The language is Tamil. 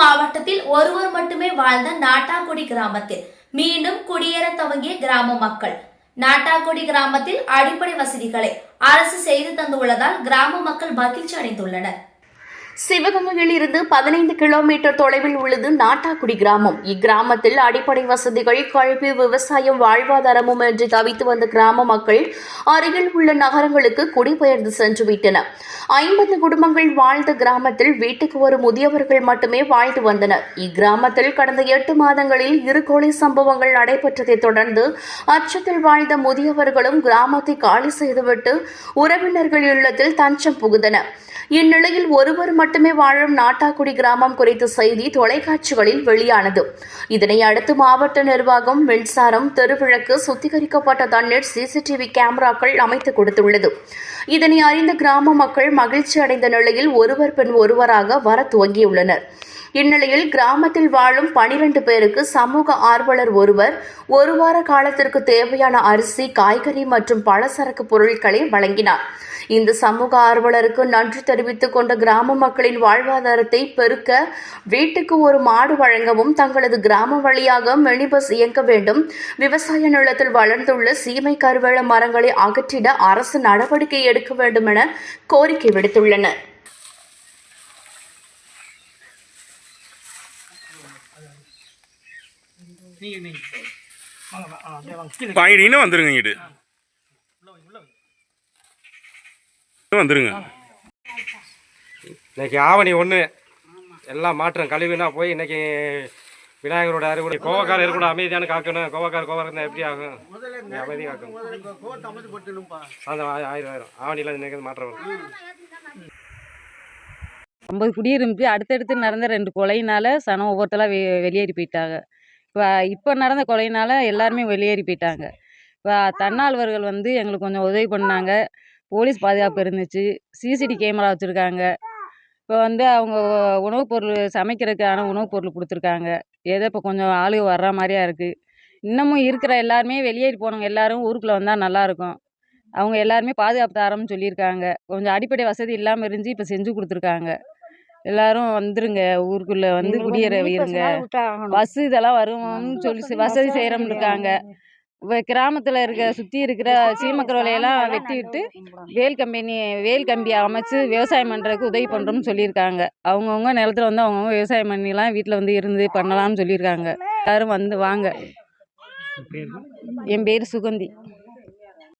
மாவட்டத்தில் ஒருவர் மட்டுமே வாழ்ந்த நாட்டாக்குடி கிராமத்தில். மீண்டும் குடியேற துவங்கிய கிராம மக்கள். நாட்டாக்குடி கிராமத்தில் அடிப்படை வசதிகளை அரசு செய்து தந்துள்ளதால் கிராம மக்கள் மகிழ்ச்சி அடைந்துள்ளனர். சிவகங்கையில் இருந்து பதினைந்து கிலோமீட்டர் தொலைவில் உள்ளது நாட்டாக்குடி கிராமம். இக்கிராமத்தில் அடிப்படை வசதிகள் கல்வி விவசாயம் வாழ்வாதாரமும் என்று தவித்து வந்த கிராம மக்கள் அருகில் உள்ள நகரங்களுக்கு குடிபெயர்ந்து சென்று விட்டனர். ஐம்பது குடும்பங்கள் வாழ்ந்த கிராமத்தில் வீட்டுக்கு ஒரு முதியவர்கள் மட்டுமே வாழ்ந்து வந்தனர். இக்கிராமத்தில் கடந்த எட்டு மாதங்களில் இரு கொலை சம்பவங்கள் நடைபெற்றதைத் தொடர்ந்து அச்சத்தில் வாழ்ந்த முதியவர்களும் கிராமத்தை காலி செய்துவிட்டு உறவினர்கள் இல்லத்தில் தஞ்சம் புகுந்தனர். இந்நிலையில் ஒருவர் மட்டும் மட்டுமே வாழும் நாட்டாக்குடி கிராமம் குறித்த செய்தி தொலைக்காட்சிகளில் வெளியானது. இதனை அடுத்து மாவட்ட நிர்வாகம் மின்சாரம் தெருவிளக்கு சுத்திகரிக்கப்பட்ட தண்ணீர் சிசிடிவி கேமராக்கள் அமைத்து கொடுத்துள்ளது. இதனை அறிந்த கிராம மக்கள் மகிழ்ச்சி அடைந்த நிலையில் ஒருவர் பின் ஒருவராக வர துவங்கியுள்ளனர். இந்நிலையில் கிராமத்தில் வாழும் பனிரெண்டு பேருக்கு சமூக ஆர்வலர் ஒருவர் ஒரு வார காலத்திற்கு தேவையான அரிசி காய்கறி மற்றும் பலசரக்கு பொருட்களை வழங்கினார். இந்த சமூக ஆர்வலருக்கு நன்றி தெரிவித்துக் கொண்ட கிராம மக்களின் வாழ்வாதாரத்தை பெருக்க வீட்டுக்கு ஒரு மாடு வழங்கவும் தங்களது கிராம வழியாக மினி பஸ் இயங்க வேண்டும். விவசாய நிலத்தில் வளர்ந்துள்ள சீமை கருவேல மரங்களை அகற்றிட அரசு நடவடிக்கை எடுக்க வேண்டும் என கோரிக்கை விடுத்துள்ளனர். இன்னும் வந்துருங்க இங்கிட்டு. வந்துருங்க. இன்னைக்கு ஆவணி ஒன்று எல்லாம் மாற்றம் கழிவுனா போய் இன்னைக்கு விநாயகரோட அறுவடை கோவக்கார இருக்கணும் அமைதியான காக்கணும். கோவக்கார கோவம் இருந்தால் எப்படி ஆகும்? நீ அமைதி காக்கணும். அந்த ஆ- ஆயிரம் ஆயிரம். ஆவணியில் இன்னைக்கு மாற்றம் வரும். ஐம்பது குடியிருந்துச்சு அடுத்தடுத்து நடந்த ரெண்டு கொலையினால சனம் ஒவ்வொருத்தலாம் வெ வெளியேறி போயிட்டாங்க. இப்போ இப்போ நடந்த கொலையினால எல்லாருமே வெளியேறி போயிட்டாங்க. இப்போ தன்னால்வர்கள் வந்து எங்களுக்கு கொஞ்சம் உதவி பண்ணாங்க. போலீஸ் பாதுகாப்பு இருந்துச்சு. சிசிடி கேமரா வச்சுருக்காங்க. இப்போ வந்து அவங்க உணவுப் பொருள் சமைக்கிறதுக்கான உணவுப் பொருள் கொடுத்துருக்காங்க. ஏதோ இப்போ கொஞ்சம் ஆளுக வர்ற மாதிரியா இருக்குது இன்னமும் இருக்கிற எல்லாருமே வெளியேறி போனவங்க எல்லாரும் ஊருக்குள்ளே வந்தால் நல்லாயிருக்கும் அவங்க எல்லாருமே பாதுகாப்பு தரம்னு சொல்லியிருக்காங்க. கொஞ்சம் அடிப்படை வசதி இல்லாமல் இருந்துச்சு இப்போ செஞ்சு கொடுத்துருக்காங்க. எல்லாரும் வந்துருங்க ஊருக்குள்ளே வந்து குடியேற இருங்க பஸ் இதெல்லாம் வரும்னு சொல்லி வசதி செய்கிறோம்னு இருக்காங்க. இப்போ கிராமத்தில் இருக்க சுற்றி இருக்கிற சீமக்கரோலையெல்லாம் வெட்டி விட்டு வேல் கம்பெனி வேல் கம்பி அமைச்சு விவசாயம் பண்ணுறதுக்கு உதவி பண்ணுறோம்னு சொல்லியிருக்காங்க. அவங்கவுங்க நிலத்துல வந்து அவங்கவுங்க விவசாயம் பண்ணிலாம் வீட்டில் வந்து இருந்து பண்ணலாம்னு சொல்லியிருக்காங்க. எல்லாரும் வந்து வாங்க. என் பேர் சுகந்தி.